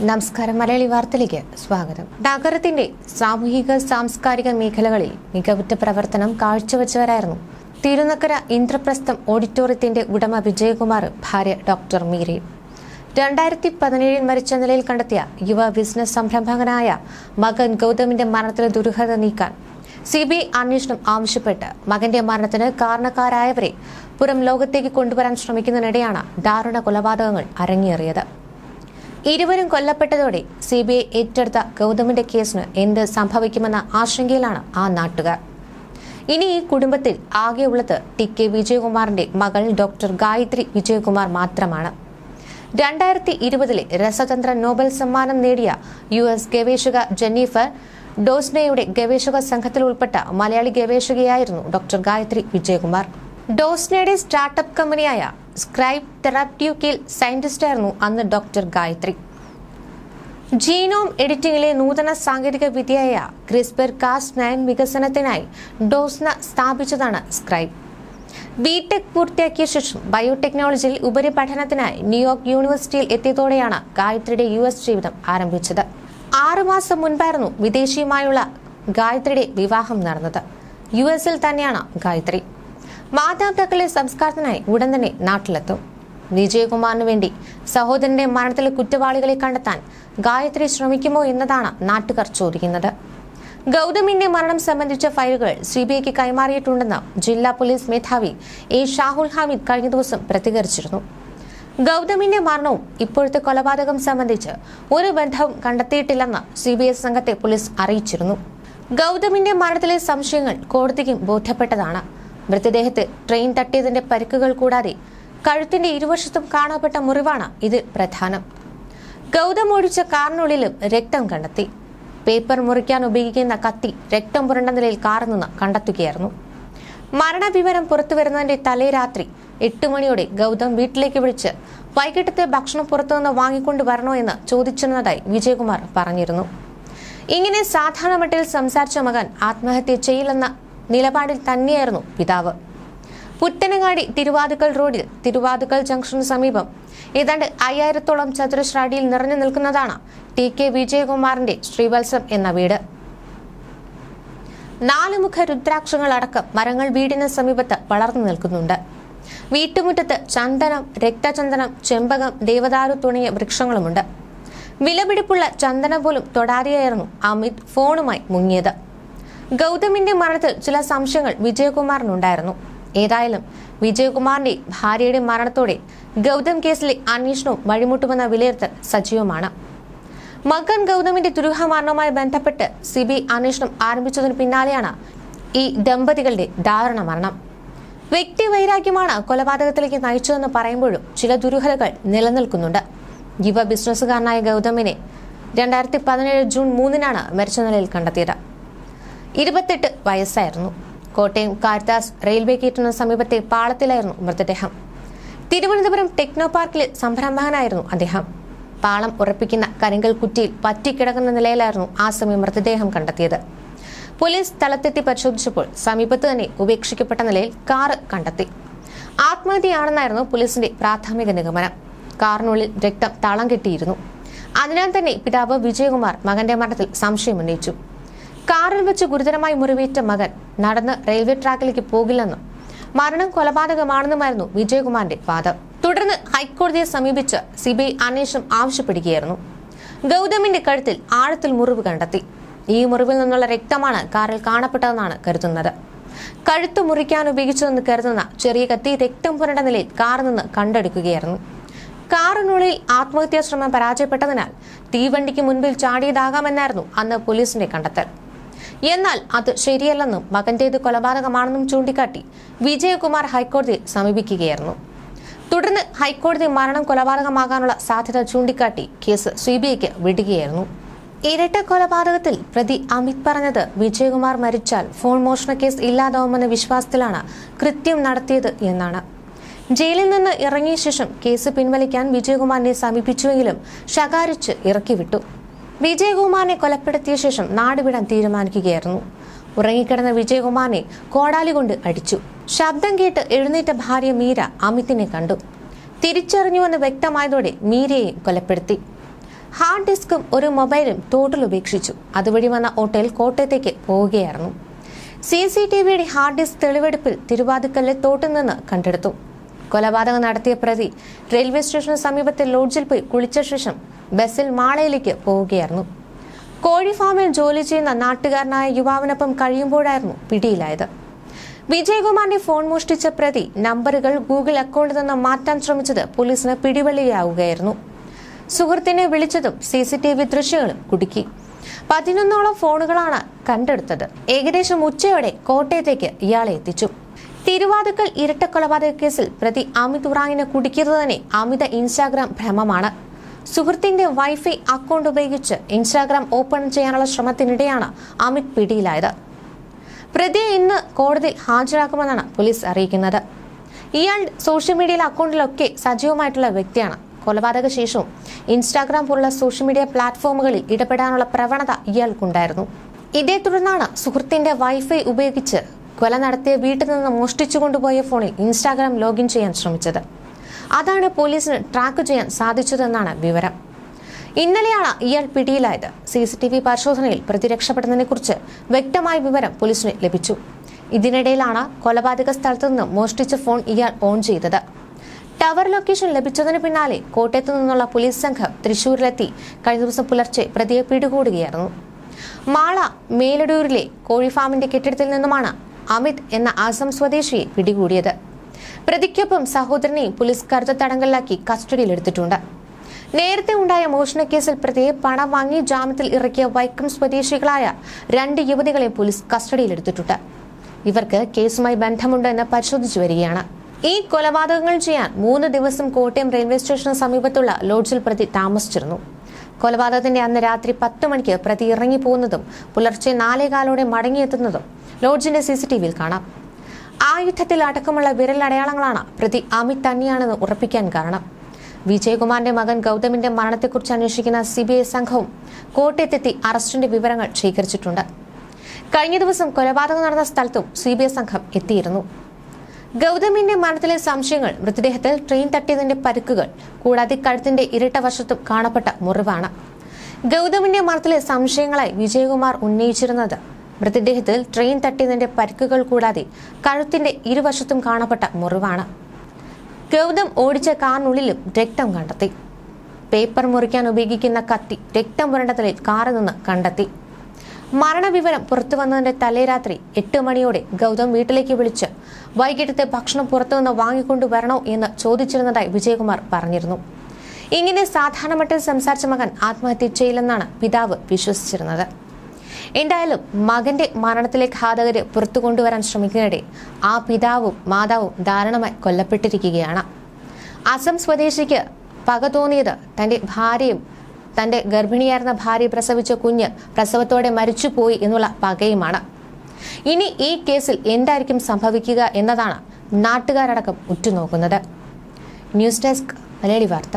നമസ്കാരം. മലയാളി വാർത്തയിലേക്ക് സ്വാഗതം. നഗരത്തിന്റെ സാമൂഹിക സാംസ്കാരിക മേഖലകളിൽ മികവുറ്റ പ്രവർത്തനം കാഴ്ചവെച്ചവരായിരുന്നു തിരുനക്കര ഇന്ദ്രപ്രസ്ഥം ഓഡിറ്റോറിയത്തിന്റെ ഉടമ വിജയകുമാർ ഭാര്യ ഡോക്ടർ മീരി. രണ്ടായിരത്തി പതിനേഴിൽ മരിച്ച നിലയിൽ കണ്ടെത്തിയ യുവ ബിസിനസ് സംരംഭകനായ മകൻ ഗൗതമിന്റെ മരണത്തിലെ ദുരൂഹത നീക്കാൻ സി ബി ഐ അന്വേഷണം ആവശ്യപ്പെട്ട് മകന്റെ മരണത്തിന് കാരണക്കാരായവരെ പുറം ലോകത്തേക്ക് കൊണ്ടുവരാൻ ശ്രമിക്കുന്നതിനിടെയാണ് ദാരുണ കൊലപാതകങ്ങൾ അരങ്ങേറിയത്. ഇരുവരും കൊല്ലപ്പെട്ടതോടെ സി ബി ഐ ഏറ്റെടുത്ത ഗൗതമിന്റെ കേസിന് എന്ത് സംഭവിക്കുമെന്ന ആശങ്കയിലാണ് ആ നാട്ടുകാർ. ഇനി ഈ കുടുംബത്തിൽ ആകെയുള്ളത് ടി കെ വിജയകുമാറിന്റെ മകൾ ഡോക്ടർ ഗായത്രി വിജയകുമാർ മാത്രമാണ്. രണ്ടായിരത്തി ഇരുപതിലെ രസതന്ത്ര നോബൽ സമ്മാനം നേടിയ യു എസ് ഗവേഷക ജെന്നിഫർ ഡോസ്നയുടെ ഗവേഷക സംഘത്തിൽ ഉൾപ്പെട്ട മലയാളി ഗവേഷകയായിരുന്നു ഡോക്ടർ ഗായത്രി വിജയകുമാർ. ഡോസ്നയുടെ സ്റ്റാർട്ടപ്പ് കമ്പനിയായ സ്ക്രൈബ് തെറാപ്റ്റ്യൂക്കിൽ സയന്റിസ്റ്റായിരുന്നു അന്ന് ഡോക്ടർ ഗായത്രി. ജീനോം എഡിറ്റിംഗിലെ നൂതന സാങ്കേതിക വിദ്യയായ ക്രിസ്പർ കാസ് നയൻ വികസനത്തിനായി ഡോസ്ന സ്ഥാപിച്ചതാണ് സ്ക്രൈബ്. ബിടെക് പൂർത്തിയാക്കിയ ശേഷം ബയോടെക്നോളജിയിൽ ഉപരിപഠനത്തിനായി ന്യൂയോർക്ക് യൂണിവേഴ്സിറ്റിയിൽ എത്തിയതോടെയാണ് ഗായത്രിയുടെ യു എസ് ജീവിതം ആരംഭിച്ചത്. ആറുമാസം മുൻപായിരുന്നു വിദേശിയുമായുള്ള ഗായത്രിയുടെ വിവാഹം നടന്നത്. യു എസിൽ തന്നെയാണ് ഗായത്രി. മാതാപിതാക്കളെ സംസ്കാരത്തിനായി ഉടൻ തന്നെ നാട്ടിലെത്തും. വിജയകുമാറിന് വേണ്ടി സഹോദരന്റെ മരണത്തിലെ കുറ്റവാളികളെ കണ്ടെത്താൻ ഗായത്രി ശ്രമിക്കുമോ എന്നതാണ് നാട്ടുകാർ ചോദിക്കുന്നത്. ഗൗതമിന്റെ മരണം സംബന്ധിച്ച ഫയലുകൾ സി ബി ഐക്ക് കൈമാറിയിട്ടുണ്ടെന്ന് ജില്ലാ പോലീസ് മേധാവി എ ഷാഹുൽ ഹാമിദ് കഴിഞ്ഞ ദിവസം പ്രതികരിച്ചിരുന്നു. ഗൗതമിന്റെ മരണവും ഇപ്പോഴത്തെ കൊലപാതകം സംബന്ധിച്ച് ഒരു ബന്ധവും കണ്ടെത്തിയിട്ടില്ലെന്ന് സി ബി ഐ സംഘത്തെ പോലീസ് അറിയിച്ചിരുന്നു. ഗൗതമിന്റെ മരണത്തിലെ സംശയങ്ങൾ കോടതിക്കും ബോധ്യപ്പെട്ടതാണ്. മൃതദേഹത്തെ ട്രെയിൻ തട്ടിയതിന്റെ പരിക്കുകൾ കൂടാതെ കഴുത്തിന്റെ ഇരുവശത്തും കാണാപ്പെട്ട മുറിവാണ് ഇതിൽ പ്രധാനം. ഗൗതം ഒഴിച്ച കാറിനുള്ളിലും രക്തം കണ്ടെത്തി. പേപ്പർ മുറിക്കാൻ ഉപയോഗിക്കുന്ന കത്തി രക്തം പുരണ്ട നിലയിൽ കാറിൽ നിന്ന് കണ്ടെത്തുകയായിരുന്നു. മരണവിവരം പുറത്തു വരുന്നതിന്റെ തലേ രാത്രി എട്ട് മണിയോടെ ഗൗതം വീട്ടിലേക്ക് വിളിച്ച് വൈകിട്ടത്തെ ഭക്ഷണം പുറത്തുനിന്ന് വാങ്ങിക്കൊണ്ട് വരണോ എന്ന് ചോദിച്ചിരുന്നതായി വിജയകുമാർ പറഞ്ഞിരുന്നു. ഇങ്ങനെ സാധാരണ മട്ടിൽ സംസാരിച്ച മകൻ ആത്മഹത്യ ചെയ്യില്ലെന്ന നിലപാടിൽ തന്നെയായിരുന്നു പിതാവ്. പുത്തനങ്ങാടി തിരുവാതുക്കൽ റോഡിൽ തിരുവാതുക്കൽ ജംഗ്ഷന് സമീപം ഏതാണ്ട് അയ്യായിരത്തോളം ചതുരശ്ര അടിയിൽ നിറഞ്ഞു നിൽക്കുന്നതാണ് ടി കെ വിജയകുമാറിന്റെ ശ്രീവത്സം എന്ന വീട്. നാലുമുഖ രുദ്രാക്ഷങ്ങളടക്കം മരങ്ങൾ വീടിന് സമീപത്ത് വളർന്നു നിൽക്കുന്നുണ്ട്. വീട്ടുമുറ്റത്ത് ചന്ദനം രക്തചന്ദനം ചെമ്പകം ദേവദാരു തുടങ്ങിയ വൃക്ഷങ്ങളുമുണ്ട്. വിലപിടിപ്പുള്ള ചന്ദനം പോലും തൊടാതെയായിരുന്നു അമിത് ഫോണുമായി മുങ്ങിയത്. ഗൗതമിന്റെ മരണത്തിൽ ചില സംശയങ്ങൾ വിജയകുമാറിനുണ്ടായിരുന്നു. ഏതായാലും വിജയകുമാറിന്റെ ഭാര്യയുടെ മരണത്തോടെ ഗൗതം കേസിലെ അന്വേഷണവും വഴിമുട്ടുമെന്ന വിലയിരുത്തൽ സജീവമാണ്. മകൻ ഗൗതമിന്റെ ദുരൂഹമരണവുമായി ബന്ധപ്പെട്ട് സി ബി അന്വേഷണം ആരംഭിച്ചതിന് പിന്നാലെയാണ് ഈ ദമ്പതികളുടെ ദാരുണ മരണം. വ്യക്തി വൈരാഗ്യമാണ് കൊലപാതകത്തിലേക്ക് നയിച്ചതെന്ന് പറയുമ്പോഴും ചില ദുരൂഹതകൾ നിലനിൽക്കുന്നുണ്ട്. യുവ ബിസിനസ്സുകാരനായ ഗൗതമിനെ രണ്ടായിരത്തി പതിനേഴ് ജൂൺ മൂന്നിനാണ് മരിച്ച നിലയിൽ കണ്ടെത്തിയത്. ഇരുപത്തെട്ട് വയസ്സായിരുന്നു. കോട്ടയം കാർത്താസ് റെയിൽവേ ഗേറ്റിന് സമീപത്തെ പാളത്തിലായിരുന്നു മൃതദേഹം. തിരുവനന്തപുരം ടെക്നോ പാർക്കിലെ സംരംഭകനായിരുന്നു അദ്ദേഹം. പാളം ഉറപ്പിക്കുന്ന കരിങ്കൽ കുറ്റിയിൽ പറ്റിക്കിടക്കുന്ന നിലയിലായിരുന്നു ആ സമയം മൃതദേഹം കണ്ടെത്തിയത്. പോലീസ് സ്ഥലത്തെത്തി പരിശോധിച്ചപ്പോൾ സമീപത്ത് തന്നെ ഉപേക്ഷിക്കപ്പെട്ട നിലയിൽ കാറ് കണ്ടെത്തി. ആത്മഹത്യയാണെന്നായിരുന്നു പോലീസിന്റെ പ്രാഥമിക നിഗമനം. കാറിനുള്ളിൽ രക്തം തളം കെട്ടിയിരുന്നു. അതിനാൽ തന്നെ പിതാവ് വിജയകുമാർ മകന്റെ മരണത്തിൽ സംശയമുന്നയിച്ചു കാറിൽ വെച്ച് ഗുരുതരമായി മുറിവേറ്റ മകൻ നടന്ന് റെയിൽവേ ട്രാക്കിലേക്ക് പോകില്ലെന്നും മരണം കൊലപാതകമാണെന്നുമായിരുന്നു വിജയകുമാറിന്റെ വാദം. തുടർന്ന് ഹൈക്കോടതിയെ സമീപിച്ച് സിബിഐ അന്വേഷണം ആവശ്യപ്പെടുകയായിരുന്നു. ഗൗതമിന്റെ കഴുത്തിൽ ആഴത്തിൽ മുറിവ് കണ്ടെത്തി. ഈ മുറിവിൽ നിന്നുള്ള രക്തമാണ് കാറിൽ കാണപ്പെട്ടതെന്നാണ് കരുതുന്നത്. കഴുത്ത് മുറിക്കാൻ ഉപയോഗിച്ചതെന്ന് കരുതുന്ന ചെറിയ കത്തി രക്തം പുരണ്ട നിലയിൽ കാറിൽ നിന്ന് കണ്ടെടുക്കുകയായിരുന്നു. കാറിനുള്ളിൽ ആത്മഹത്യാ ശ്രമം പരാജയപ്പെട്ടതിനാൽ തീവണ്ടിക്ക് മുൻപിൽ ചാടിയതാകാമെന്നായിരുന്നു അന്ന് പോലീസിന്റെ കണ്ടെത്തൽ. എന്നാൽ അത് ശരിയല്ലെന്നും മകന്റേത് കൊലപാതകമാണെന്നും ചൂണ്ടിക്കാട്ടി വിജയകുമാർ ഹൈക്കോടതിയെ സമീപിക്കുകയായിരുന്നു. തുടർന്ന് ഹൈക്കോടതി മരണം കൊലപാതകമാകാനുള്ള സാധ്യത ചൂണ്ടിക്കാട്ടി കേസ് സി ബി ഐക്ക് വിടുകയായിരുന്നു. ഇരട്ട കൊലപാതകത്തിൽ പ്രതി അമിത് പറഞ്ഞത് വിജയകുമാർ മരിച്ചാൽ ഫോൺ മോഷണ കേസ് ഇല്ലാതാവുമെന്ന വിശ്വാസത്തിലാണ് കൃത്യം നടത്തിയത് എന്നാണ്. ജയിലിൽ നിന്ന് ഇറങ്ങിയ ശേഷം കേസ് പിൻവലിക്കാൻ വിജയകുമാറിനെ സമീപിച്ചുവെങ്കിലും ശകാരിച്ച് ഇറക്കിവിട്ടു. വിജയകുമാറിനെ കൊലപ്പെടുത്തിയ ശേഷം നാടുവിടാൻ തീരുമാനിക്കുകയായിരുന്നു. ഉറങ്ങിക്കിടന്ന വിജയകുമാറിനെ കോടാലി കൊണ്ട് അടിച്ചു. ശബ്ദം കേട്ട് എഴുന്നേറ്റ ഭാര്യ മീര അമിതിനെ കണ്ടു. തിരിച്ചറിഞ്ഞുവെന്ന് വ്യക്തമായതോടെ മീരയെ കൊലപ്പെടുത്തി. ഹാർഡ് ഡിസ്കും ഒരു മൊബൈലും തോട്ടിൽ ഉപേക്ഷിച്ചു. അതുവഴി വന്ന ഓട്ടോയിൽ കോട്ടയത്തേക്ക് പോവുകയായിരുന്നു. സി സി ടി വിയുടെ ഹാർഡ് ഡിസ്ക് തെളിവെടുപ്പിൽ തിരുവാതിക്കല്ലെ തോട്ടിൽ നിന്ന് കണ്ടെടുത്തു. കൊലപാതകം നടത്തിയ പ്രതി റെയിൽവേ സ്റ്റേഷന് സമീപത്തെ ലോഡ്ജിൽ പോയി കുളിച്ച ശേഷം ബസ്സിൽ മാളയിലേക്ക് പോവുകയായിരുന്നു. കോഴി ഫാമിൽ ജോലി ചെയ്യുന്ന നാട്ടുകാരനായ യുവാവിനൊപ്പം കഴിയുമ്പോഴായിരുന്നു പിടിയിലായത്. വിജയകുമാറിന്റെ ഫോൺ മോഷ്ടിച്ച പ്രതി നമ്പറുകൾ ഗൂഗിൾ അക്കൗണ്ടിൽ നിന്ന് മാറ്റാൻ ശ്രമിച്ചത് പോലീസിന് പിടിവള്ളിയാവുകയായിരുന്നു. സുഹൃത്തിനെ വിളിച്ചതും സി സി ടി വി ദൃശ്യങ്ങളും കുടുക്കി. പതിനൊന്നോളം ഫോണുകളാണ് കണ്ടെടുത്തത്. ഏകദേശം ഉച്ചയോടെ കോട്ടയത്തേക്ക് ഇയാളെ എത്തിച്ചു. തിരുവാതുക്കൽ ഇരട്ട കൊലപാതക കേസിൽ പ്രതി അമിത് ഉറാങ്ങിനെ തന്നെ അമിത ഇൻസ്റ്റാഗ്രാം ഭ്രമമാണ്. സുഹൃത്തിന്റെ വൈഫൈ അക്കൗണ്ട് ഉപയോഗിച്ച് ഇൻസ്റ്റാഗ്രാം ഓപ്പൺ ചെയ്യാനുള്ള ശ്രമത്തിനിടെയാണ് അമിത് പിടിയിലായത്. പ്രതിയെ ഇന്ന് കോടതിയിൽ ഹാജരാക്കുമെന്നാണ് പോലീസ് അറിയിക്കുന്നത്. ഇയാൾ സോഷ്യൽ മീഡിയയിലെ അക്കൗണ്ടിലൊക്കെ സജീവമായിട്ടുള്ള വ്യക്തിയാണ്. കൊലപാതക ശേഷവും ഇൻസ്റ്റാഗ്രാം പോലുള്ള സോഷ്യൽ മീഡിയ പ്ലാറ്റ്ഫോമുകളിൽ ഇടപെടാനുള്ള പ്രവണത ഇയാൾക്കുണ്ടായിരുന്നു. ഇതേ തുടർന്നാണ് സുഹൃത്തിന്റെ വൈഫൈ ഉപയോഗിച്ച് കൊല നടത്തിയ വീട്ടിൽ നിന്ന് മോഷ്ടിച്ചു കൊണ്ടുപോയ ഫോണിൽ ഇൻസ്റ്റാഗ്രാം ലോഗിൻ ചെയ്യാൻ ശ്രമിച്ചത്. അതാണ് പോലീസിന് ട്രാക്ക് ചെയ്യാൻ സാധിച്ചതെന്നാണ് വിവരം. ഇന്നലെയാണ് ഇയാൾ പിടിയിലായത്. സി സി ടി വി പരിശോധനയിൽ പ്രതി രക്ഷപ്പെടുന്നതിനെ കുറിച്ച് വ്യക്തമായ വിവരം പോലീസിന് ലഭിച്ചു. ഇതിനിടയിലാണ് കൊലപാതക സ്ഥലത്തു നിന്ന് മോഷ്ടിച്ച ഫോൺ ഇയാൾ ഓൺ ചെയ്തത്. ടവർ ലൊക്കേഷൻ ലഭിച്ചതിന് പിന്നാലെ കോട്ടയത്തു നിന്നുള്ള പോലീസ് സംഘം തൃശൂരിലെത്തി കഴിഞ്ഞ ദിവസം പുലർച്ചെ പ്രതിയെ പിടികൂടുകയായിരുന്നു. മാള മേലടൂരിലെ കോഴിഫാമിന്റെ കെട്ടിടത്തിൽ നിന്നുമാണ് അമിത് എന്ന ആസം സ്വദേശിയെ പിടികൂടിയത്. പ്രതിക്കൊപ്പം സഹോദരനെയും പോലീസ് കരുത്ത തടങ്കലിലാക്കി കസ്റ്റഡിയിലെടുത്തിട്ടുണ്ട്. നേരത്തെ ഉണ്ടായ മോഷണക്കേസിൽ പ്രതിയെ പണം വാങ്ങി ജാമ്യത്തിൽ ഇറക്കിയ വൈക്കം സ്വദേശികളായ രണ്ട് യുവതികളെ പോലീസ് കസ്റ്റഡിയിലെടുത്തിട്ടുണ്ട്. ഇവർക്ക് കേസുമായി ബന്ധമുണ്ടെന്ന് പരിശോധിച്ചു വരികയാണ്. ഈ കൊലപാതകങ്ങൾ ചെയ്യാൻ മൂന്ന് ദിവസം കോട്ടയം റെയിൽവേ സ്റ്റേഷന് സമീപത്തുള്ള ലോഡ്ജിൽ പ്രതി താമസിച്ചിരുന്നു. കൊലപാതകത്തിന്റെ അന്ന് രാത്രി പത്ത് മണിക്ക് പ്രതി ഇറങ്ങി ഇറങ്ങിപ്പോകുന്നതും പുലർച്ചെ നാലേകാലോടെ മടങ്ങിയെത്തുന്നതും ലോഡ്ജിന്റെ സി സി ടി വിയിൽ കാണാം. ആയുധത്തിൽ അടക്കമുള്ള വിരലടയാളങ്ങളാണ് പ്രതി അമിത് തന്നെയാണെന്ന് ഉറപ്പിക്കാൻ കാരണം. വിജയകുമാറിന്റെ മകൻ ഗൗതമിന്റെ മരണത്തെക്കുറിച്ച് അന്വേഷിക്കുന്ന സി ബി ഐ സംഘവും കോട്ടയത്തെത്തി അറസ്റ്റിന്റെ വിവരങ്ങൾ ശേഖരിച്ചിട്ടുണ്ട്. കഴിഞ്ഞ ദിവസം കൊലപാതകം നടന്ന സ്ഥലത്തും സി ബി ഐ സംഘം എത്തിയിരുന്നു. ഗൗതമിന്റെ മരണത്തിലെ സംശയങ്ങൾ മൃതദേഹത്തിൽ ട്രെയിൻ തട്ടിയതിന്റെ പരുക്കുകൾ കൂടാതെ കഴുത്തിന്റെ ഇരട്ട വശത്തും കാണപ്പെട്ട മുറിവാണ്. ഗൗതമിന്റെ മരണത്തിലെ സംശയങ്ങളായി വിജയകുമാർ ഉന്നയിച്ചിരുന്നത് മൃതദേഹത്തിൽ ട്രെയിൻ തട്ടിയതിന്റെ പരിക്കുകൾ കൂടാതെ കഴുത്തിന്റെ ഇരുവശത്തും കാണപ്പെട്ട മുറിവാണ്. ഗൗതം ഓടിച്ച കാറിനുള്ളിലും രക്തം കണ്ടെത്തി. പേപ്പർ മുറിക്കാൻ ഉപയോഗിക്കുന്ന കത്തി രക്തം പുരണ്ടതലിൽ കാറിൽ നിന്ന് കണ്ടെത്തി. മരണവിവരം പുറത്തു വന്നതിന്റെ തലേരാത്രി എട്ട് മണിയോടെ ഗൗതം വീട്ടിലേക്ക് വിളിച്ച് വൈകിട്ടത്തെ ഭക്ഷണം പുറത്തുനിന്ന് വാങ്ങിക്കൊണ്ടുവരണോ എന്ന് ചോദിച്ചിരുന്നതായി വിജയകുമാർ പറഞ്ഞിരുന്നു. ഇങ്ങനെ സാധാരണ മട്ടിൽ സംസാരിച്ച മകൻ ആത്മഹത്യ ചെയ്യില്ലെന്നാണ് പിതാവ് വിശ്വസിച്ചിരുന്നത്. എന്തായാലും മകന്റെ മരണത്തിലെ ഘാതകരെ പുറത്തു കൊണ്ടുവരാൻ ശ്രമിക്കുന്നതിനിടെ ആ പിതാവും മാതാവും ദാരുണമായി കൊല്ലപ്പെട്ടിരിക്കുകയാണ്. അസം സ്വദേശിക്ക് പക തോന്നിയത് തന്റെ ഭാര്യയും തന്റെ ഗർഭിണിയായിരുന്ന ഭാര്യ പ്രസവിച്ച കുഞ്ഞ് പ്രസവത്തോടെ മരിച്ചുപോയി എന്നുള്ള പകയുമാണ്. ഇനി ഈ കേസിൽ എന്തായിരിക്കും സംഭവിക്കുക എന്നതാണ് നാട്ടുകാരടക്കം ഉറ്റുനോക്കുന്നത്. ന്യൂസ് ഡെസ്ക് മലയാളി വാർത്ത.